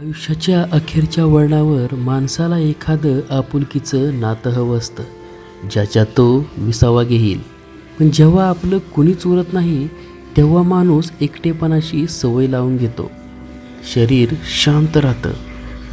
आयुष्याच्या अखेरच्या वळणावर माणसाला एखादं आपुलकीचं नातं हवं असतं ज्याच्या तो विसावा घेईल. पण जेव्हा आपलं कुणीच उरत नाही तेव्हा माणूस एकटेपणाशी सवय लावून घेतो. शरीर शांत राहतं.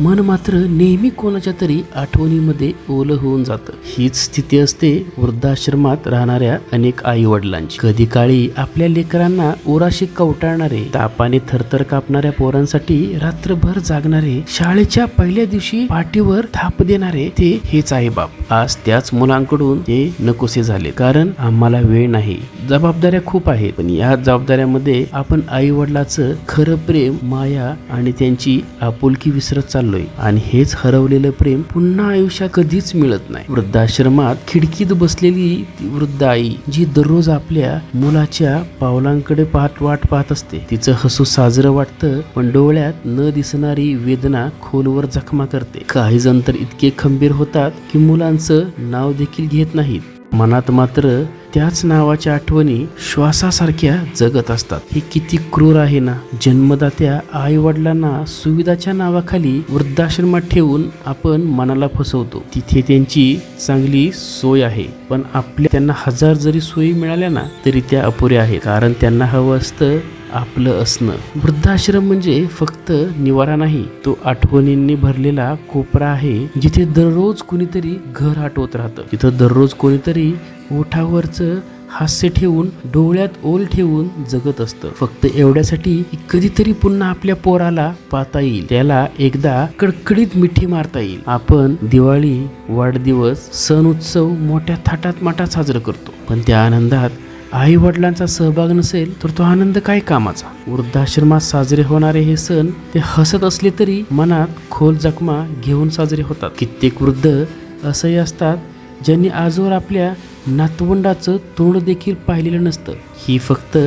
मन मात्र नेहमी कोणाच्या तरी आठवणीमध्ये ओलं होऊन जातं. हीच स्थिती असते वृद्धाश्रमात राहणाऱ्या अनेक आई वडिलांची कधी काळी आपल्या लेकरांना ओराशी कवटाळणारे तापाने थरथर कापणाऱ्या पोरांसाठी रात्रभर जागणारे शाळेच्या पहिल्या दिवशी पाठीवर थाप देणारे ते हेच आहे बाप. आज त्याच मुलांकडून ते नकोसे झाले. कारण आम्हाला वेळ नाही. जबाबदाऱ्या खूप आहेत. पण या जबाबदाऱ्यामध्ये आपण आई वडिलाचं खरं प्रेम माया आणि त्यांची आपुलकी विसरत चाललो. हरवलोय. आणि हेच हरवलेलं प्रेम पुन्हा आयुष्यात कधीच मिळत नाही. वृद्धाश्रमात खिडकीत बसलेली ती वृद्ध आई जी दररोज आपल्या मुलाच्या पावलांकडे पाहत वाट पाहत असते. तिचं हसू साजरं वाटतं पण डोळ्यात न दिसणारी वेदना खोलवर जखमा करते. काही जण तर इतके खंबीर होतात की मुलांचं नाव देखील घेत नाहीत. मनात मात्र त्याच नावाच्या आठवणी श्वासासारख्या जगत असतात. हे किती क्रूर आहे ना? जन्मदात्या आई वडिलांना सुविधाच्या नावाखाली वृद्धाश्रमात ठेवून आपण मनाला फसवतो. तिथे त्यांची चांगली सोय आहे. पण आपल्या त्यांना हजार जरी सोयी मिळाल्या ना तरी त्या अपुऱ्या आहेत. कारण त्यांना हवं असतं आपलं असणं. वृद्धाश्रम म्हणजे फक्त निवारा नाही तो आठवणींनी भरलेला कोपरा आहे जिथे दररोज कुणीतरी घर आठवत राहतं. तिथं दररोज कोणीतरी ओठावरचं हास्य ठेवून डोळ्यात ओल ठेवून जगत असतं. फक्त एवढ्यासाठी कधीतरी पुन्हा आपल्या पोराला पाहता येईल. त्याला एकदा कडकडीत मिठी मारता येईल. आपण दिवाळी वाढदिवस सण उत्सव मोठ्या थाटात माटात साजरं करतो. पण त्या आनंदात आई वडिलांचा सहभाग नसेल तर तो आनंद काय कामाचा? वृद्धाश्रमात साजरे होणारे हे सण ते हसत असले तरी मनात खोल जखमा घेऊन साजरे होतात. कित्येक वृद्ध असंही असतात ज्यांनी आजवर आपल्या नातवंडाचं तोंड देखील पाहिलेलं नसतं. ही फक्त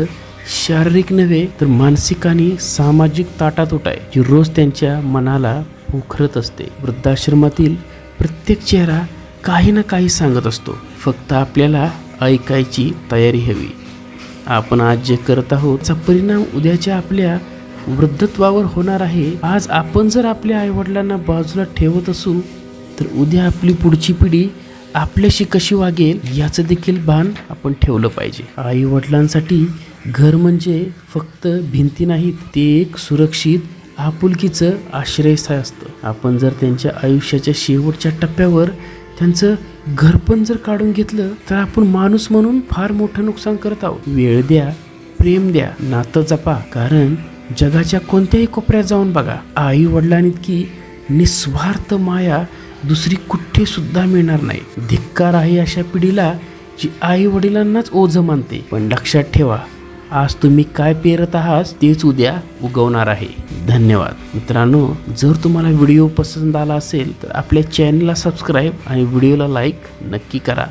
शारीरिक नव्हे तर मानसिक आणि सामाजिक ताटातोट आहे जी रोज त्यांच्या मनाला पोखरत असते. वृद्धाश्रमातील प्रत्येक चेहरा काही ना काही सांगत असतो. फक्त आपल्याला ऐकायची तयारी हवी. आपण आज जे करत आहोत चा परिणाम उद्याच्या आपल्या वृद्धत्वावर होणार आहे. आज आपण जर आपल्या आईवडिलांना बाजूला ठेवत असू तर उद्या आपली पुढची पिढी आपल्याशी कशी वागेल याचं देखील भान आपण ठेवलं पाहिजे. आई वडिलांसाठी घर म्हणजे फक्त भिंती नाहीत ते एक सुरक्षित आपुलकीचं आश्रयस्थान असतं. आपण जर त्यांच्या आयुष्याच्या शेवटच्या टप्प्यावर त्यांचं घरपण जर काढून घेतलं तर आपण माणूस म्हणून फार मोठं नुकसान करत आहोत. वेळ द्या प्रेम द्या नातं जपा. कारण जगाच्या कोणत्याही कोपऱ्यात जाऊन बघा आई वडिलांइतकी निस्वार्थ माया दुसरी कुठे सुद्धा मिळणार नाही. धिक्कार आहे अशा पिढीला जी आई वडिलांनाच ओझ मानते. पण लक्षात ठेवा आज तुम्ही काय पेरत आहात तेच उद्या उगवणार आहे. धन्यवाद. मित्रांनो जर तुम्हाला व्हिडिओ पसंत आला असेल तर आपल्या चॅनलला सबस्क्राईब आणि व्हिडिओला लाईक नक्की करा.